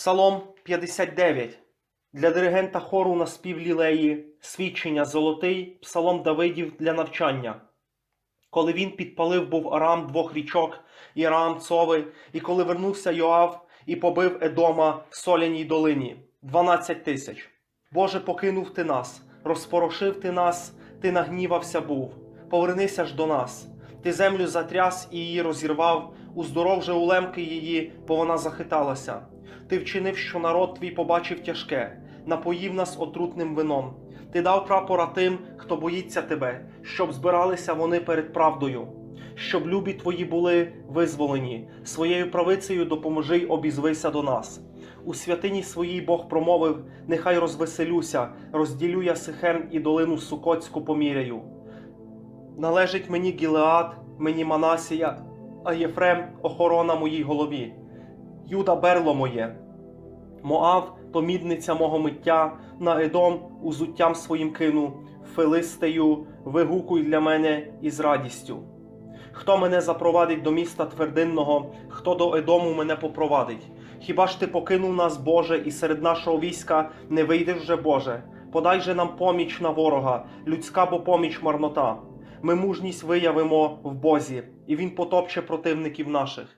Псалом 59. Для диригента хору на спів лілеї, свідчення золотий, псалом Давидів для навчання. Коли він підпалив був Арам двох річок, і Арам Цови, і коли вернувся Йоав і побив Едома в соляній долині, 12 тисяч. Боже, покинув ти нас, розпорошив ти нас, ти нагнівався був. Повернися ж до нас. Ти землю затряс і її розірвав, уздоров же улемки її, бо вона захиталася. Ти вчинив, що народ твій побачив тяжке, напоїв нас отрутним вином. Ти дав прапора тим, хто боїться тебе, щоб збиралися вони перед правдою, щоб любі твої були визволені, своєю правицею допоможи й обізвися до нас. У святині своїй Бог промовив: нехай розвеселюся, розділю я Сихем і долину Сукоцьку поміряю. Належить мені Гілеад, мені Манасія, а Єфрем охорона моїй голові. Юда берло моє. Моав то мідниця мого миття, на Едом узуттям своїм кину, Филистею, вигукуй для мене із радістю. Хто мене запровадить до міста твердинного, хто до Едому мене попровадить? Хіба ж ти покинув нас, Боже, і серед нашого війська не вийдеш вже, Боже? Подай же нам поміч на ворога, людська бо поміч марнота. Ми мужність виявимо в Бозі, і Він потопче противників наших.